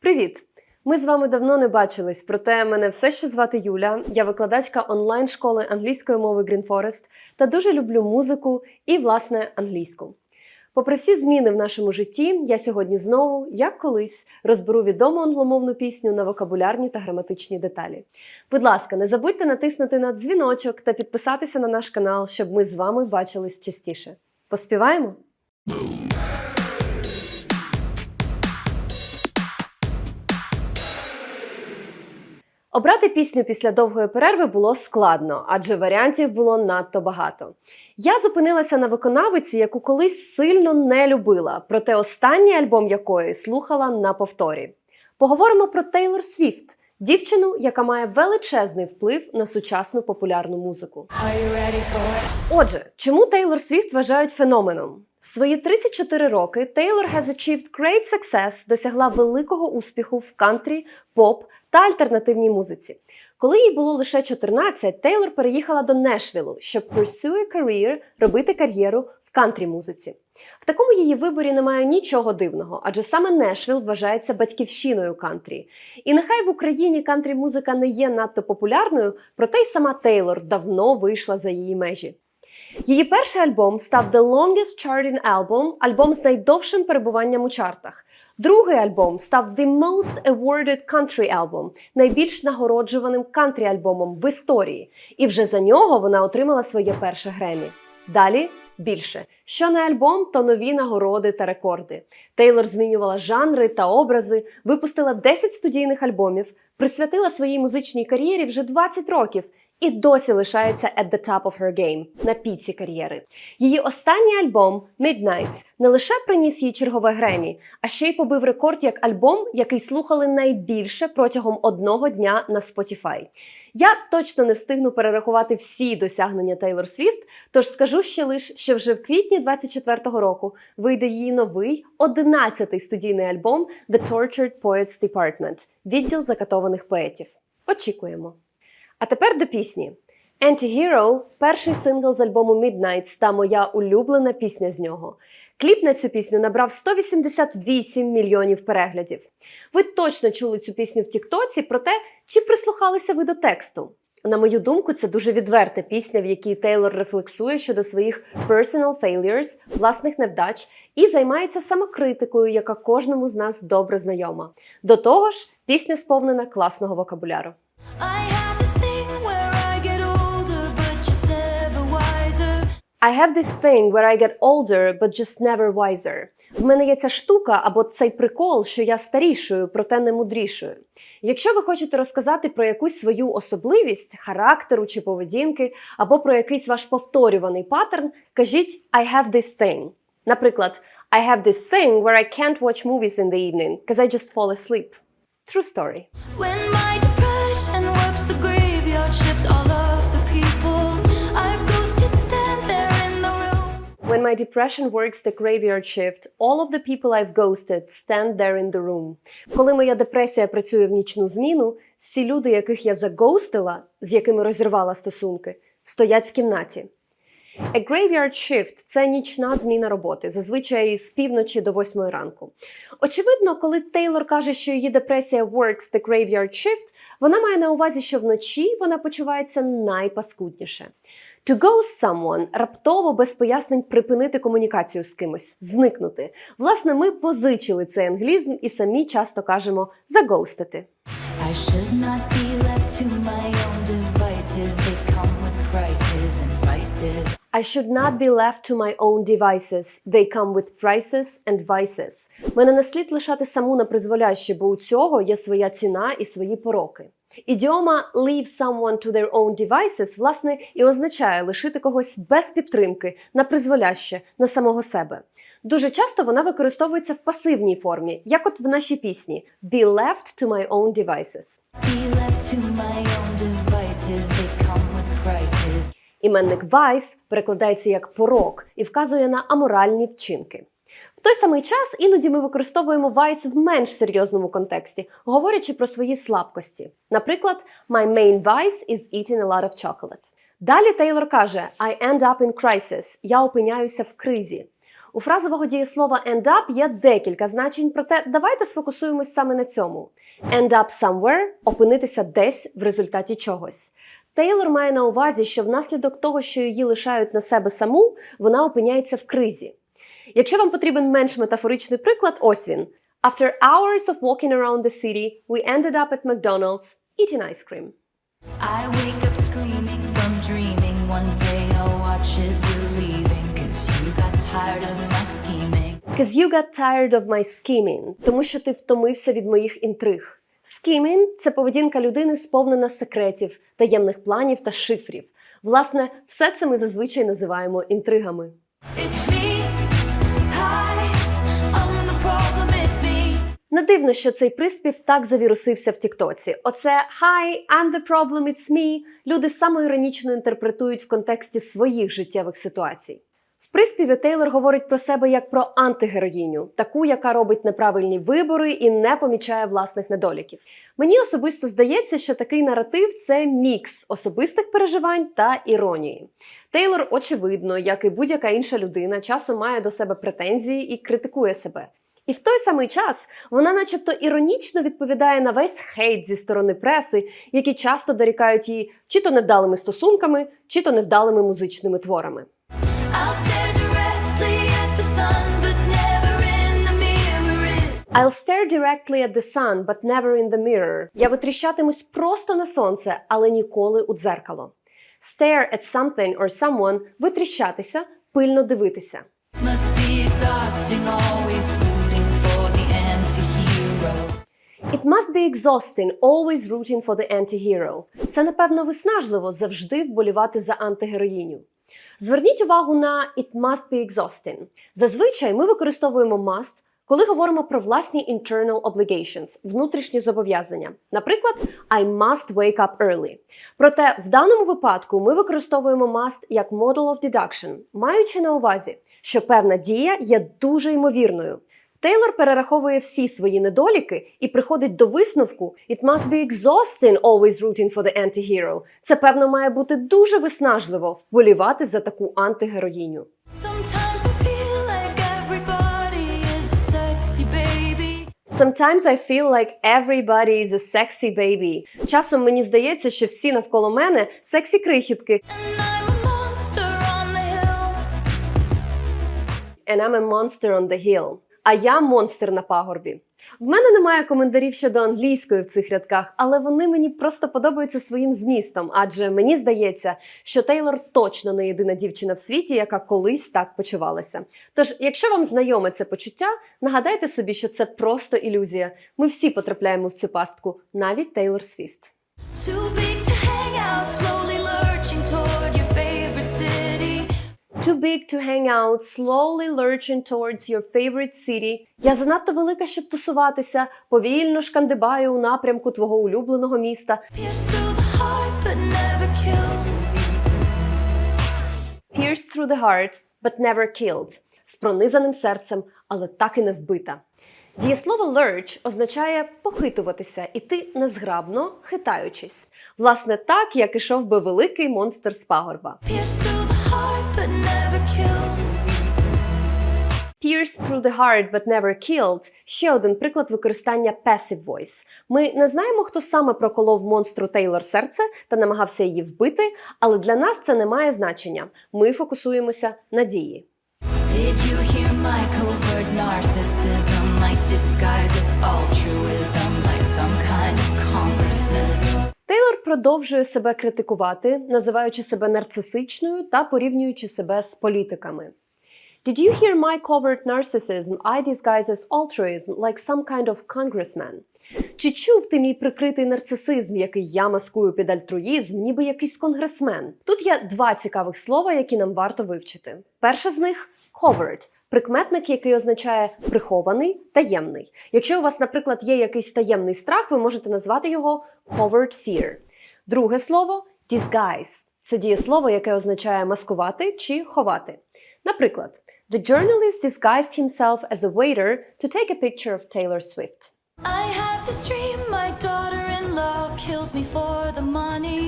Привіт! Ми з вами давно не бачились, проте мене все ще звати Юля. Я викладачка онлайн-школи англійської мови Green Forest та дуже люблю музику і, власне, англійську. Попри всі зміни в нашому житті, я сьогодні знову, як колись, розберу відому англомовну пісню на вокабулярні та граматичні деталі. Будь ласка, не забудьте натиснути на дзвіночок та підписатися на наш канал, щоб ми з вами бачились частіше. Поспіваємо? Обрати пісню після довгої перерви було складно, адже варіантів було надто багато. Я зупинилася на виконавиці, яку колись сильно не любила, проте останній альбом якої слухала на повторі. Поговоримо про Тейлор Свіфт, дівчину, яка має величезний вплив на сучасну популярну музику. Отже, чому Тейлор Свіфт вважають феноменом? В свої 34 роки Тейлор has achieved great success, досягла великого успіху в кантрі, поп та альтернативній музиці. Коли їй було лише 14, Тейлор переїхала до Нешвілу, щоб pursue a career, робити кар'єру в кантрі музиці. В такому її виборі немає нічого дивного, адже саме Нешвіл вважається батьківщиною кантрі. І нехай в Україні кантрі музика не є надто популярною, проте й сама Тейлор давно вийшла за її межі. Її перший альбом став The Longest Charting Album, альбом з найдовшим перебуванням у чартах. Другий альбом став The Most Awarded Country Album, найбільш нагороджуваним кантрі-альбомом в історії. І вже за нього вона отримала своє перше Гремі. Далі більше. Що не альбом, то нові нагороди та рекорди. Тейлор змінювала жанри та образи, випустила 10 студійних альбомів, присвятила своїй музичній кар'єрі вже 20 років і досі лишається at the top of her game, на піці кар'єри. Її останній альбом Midnights не лише приніс їй чергове Гремі, а ще й побив рекорд як альбом, який слухали найбільше протягом одного дня на Spotify. Я точно не встигну перерахувати всі досягнення Тейлор Свіфт, тож скажу ще лише, що вже в квітні 24-го року вийде її новий 11-й студійний альбом The Tortured Poets Department – відділ закатованих поетів. Очікуємо. А тепер до пісні. Anti-Hero – перший сингл з альбому Midnights та моя улюблена пісня з нього. Кліп на цю пісню набрав 188 мільйонів переглядів. Ви точно чули цю пісню в Тіктоці, проте чи прислухалися ви до тексту? На мою думку, це дуже відверта пісня, в якій Тейлор рефлексує щодо своїх personal failures, власних невдач, і займається самокритикою, яка кожному з нас добре знайома. До того ж, пісня сповнена класного вокабуляру. I have this thing where I get older, but just never wiser. В мене є ця штука або цей прикол, що я старішою, проте не мудрішою. Якщо ви хочете розказати про якусь свою особливість, характеру чи поведінки, або про якийсь ваш повторюваний паттерн, кажіть I have this thing. Наприклад, I have this thing where I can't watch movies in the evening because I just fall asleep. True story. When my depression works the graveyard shift, all of the people I've ghosted stand there in the room. Коли моя депресія працює в нічну зміну, всі люди, яких я загоустила, з якими розірвала стосунки, стоять в кімнаті. A graveyard shift – це нічна зміна роботи, зазвичай з півночі до восьмої ранку. Очевидно, коли Тейлор каже, що її депресія works the graveyard shift, вона має на увазі, що вночі вона почувається найпаскудніше. To ghost someone – раптово без пояснень припинити комунікацію з кимось, зникнути. Власне, ми позичили цей англізм і самі часто кажемо загоустити. I should not be left to my own devices. They come with prices and vices. I should not be left to my own devices. They come with prices and vices. Мене не слід лишати саму на призволяще, бо у цього є своя ціна і свої пороки. Ідіома leave someone to their own devices, власне, і означає лишити когось без підтримки, на призволяще, на самого себе. Дуже часто вона використовується в пасивній формі, як от в нашій пісні Be left to my own devices. Be left to my own devices. They come with prices. Іменник vice перекладається як порок і вказує на аморальні вчинки. В той самий час іноді ми використовуємо vice в менш серйозному контексті, говорячи про свої слабкості. Наприклад, my main vice is eating a lot of chocolate. Далі Тейлор каже: I end up in crisis. Я опиняюся в кризі. У фразового дієслова end up є декілька значень, проте давайте сфокусуємось саме на цьому. End up somewhere опинитися десь в результаті чогось. Тейлор має на увазі, що внаслідок того, що її лишають на себе саму, вона опиняється в кризі. Якщо вам потрібен менш метафоричний приклад, ось він. After hours of walking around the city, we ended up at McDonald's eating ice cream. I wake up screaming from dreaming. One day I'll watch as you're leaving. Cause you got tired of my scheming. Cause you got tired of my scheming. Тому що ти втомився від моїх інтриг. Scheming – це поведінка людини, сповнена секретів, таємних планів та шифрів. Власне, все це ми зазвичай називаємо інтригами. It's Не дивно, що цей приспів так завірусився в Тіктоці. Оце «Hi, I'm the problem, it's me» люди самоіронічно інтерпретують в контексті своїх життєвих ситуацій. В приспіві Тейлор говорить про себе як про антигероїню, таку, яка робить неправильні вибори і не помічає власних недоліків. Мені особисто здається, що такий наратив це мікс особистих переживань та іронії. Тейлор, очевидно, як і будь-яка інша людина, часом має до себе претензії і критикує себе. І в той самий час вона, начебто, іронічно відповідає на весь хейт зі сторони преси, які часто дорікають її чи то невдалими стосунками, чи то невдалими музичними творами. I'll stare directly at the sun, but never in the mirror. Я витріщатимусь просто на сонце, але ніколи у дзеркало. Stare at something or someone – витріщатися, пильно дивитися. must be exhausting, always It must be exhausting, always rooting for the anti-hero. Це, напевно, виснажливо завжди вболівати за антигероїню. Зверніть увагу на it must be exhausting. Зазвичай ми використовуємо must, коли говоримо про власні internal obligations, внутрішні зобов'язання. Наприклад, I must wake up early. Проте в даному випадку ми використовуємо must як model of deduction, маючи на увазі, що певна дія є дуже ймовірною. Тейлор перераховує всі свої недоліки і приходить до висновку It must be exhausting always rooting for the anti-hero. Це, певно, має бути дуже виснажливо вболівати за таку антигероїню. Sometimes I feel like everybody is a sexy baby. Часом мені здається, що всі навколо мене сексі крихітки, And I'm a monster on the hill. А я монстр на пагорбі. В мене немає коментарів щодо англійської в цих рядках, але вони мені просто подобаються своїм змістом, адже мені здається, що Тейлор точно не єдина дівчина в світі, яка колись так почувалася. Тож, якщо вам знайоме це почуття, нагадайте собі, що це просто ілюзія. Ми всі потрапляємо в цю пастку, навіть Тейлор Свіфт. Too big to hang out, slowly lurching towards your favorite city. Я занадто велика, щоб тусуватися, повільно шкандибаю у напрямку твого улюбленого міста. Pierced through the heart, but never killed. Pierced through the heart, but never killed. З пронизаним серцем, але так і не вбита. Дієслово lurch означає похитуватися, іти незграбно, хитаючись. Власне, так, як ішов би великий монстр з пагорба. Pierced Pierced through the heart, but never killed – ще один приклад використання passive voice. Ми не знаємо, хто саме проколов монстру Тейлор серце та намагався її вбити, але для нас це не має значення. Ми фокусуємося на дії. Did you hear my covert narcissism? Like disguises altruism, like some kind of consciousness. Продовжує себе критикувати, називаючи себе нарцисичною та порівнюючи себе з політиками. Did you hear my covert narcissism? I disguise as altruism, like some kind of congressman. Чи чув ти мій прикритий нарцисизм, який я маскую під альтруїзм, ніби якийсь конгресмен? Тут є два цікавих слова, які нам варто вивчити. Перше з них covert – прикметник, який означає прихований, таємний. Якщо у вас, наприклад, є якийсь таємний страх, ви можете назвати його covert fear. Друге слово disguise – це дієслово, яке означає маскувати чи ховати. Наприклад, The journalist disguised himself as a waiter to take a picture of Taylor Swift. I have this dream, my daughter-in-law kills me for the money.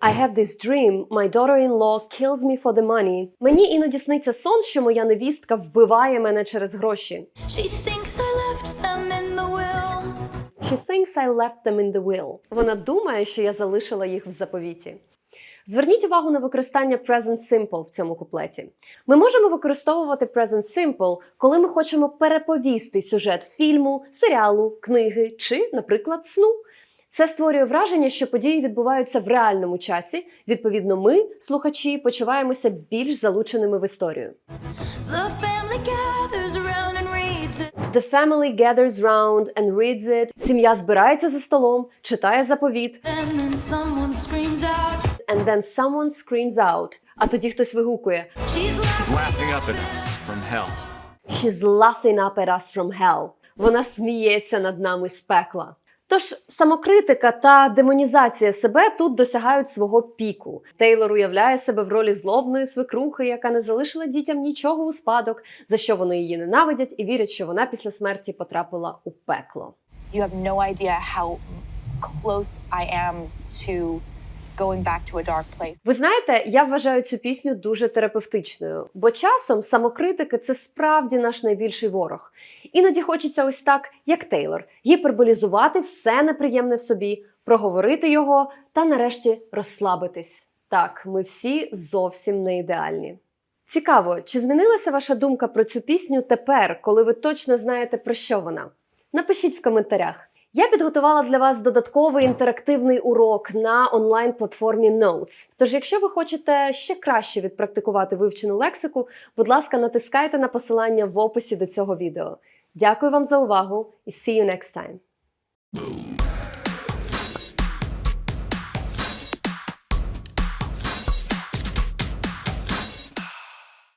I have this dream, my daughter-in-law kills me for the money. Мені іноді сниться сон, що моя невістка вбиває мене через гроші. She thinks She thinks I left them in the will. Вона думає, що я залишила їх в заповіті. Зверніть увагу на використання present simple в цьому куплеті. Ми можемо використовувати present simple, коли ми хочемо переповісти сюжет фільму, серіалу, книги чи, наприклад, сну. Це створює враження, що події відбуваються в реальному часі. Відповідно, ми, слухачі, почуваємося більш залученими в історію. The family The family gathers round and reads it. Сім'я збирається за столом, читає заповіт, And then someone screams out. and then someone screams out. А тоді хтось вигукує She's laughing. up at us from hell. She's laughing up at us from hell. Вона сміється над нами з пекла. Тож самокритика та демонізація себе тут досягають свого піку. Тейлор уявляє себе в ролі злобної свекрухи, яка не залишила дітям нічого у спадок, за що вони її ненавидять і вірять, що вона після смерті потрапила у пекло. you have no idea how close I am to going back to a dark place. Ви знаєте, я вважаю цю пісню дуже терапевтичною, бо часом самокритика це справді наш найбільший ворог. Іноді хочеться ось так, як Тейлор, гіперболізувати все неприємне в собі, проговорити його та нарешті розслабитись. Так, ми всі зовсім не ідеальні. Цікаво, чи змінилася ваша думка про цю пісню тепер, коли ви точно знаєте про що вона? Напишіть в коментарях. Я підготувала для вас додатковий інтерактивний урок на онлайн-платформі Notes. Тож, якщо ви хочете ще краще відпрактикувати вивчену лексику, будь ласка, натискайте на посилання в описі до цього відео. Дякую вам за увагу і see you next time!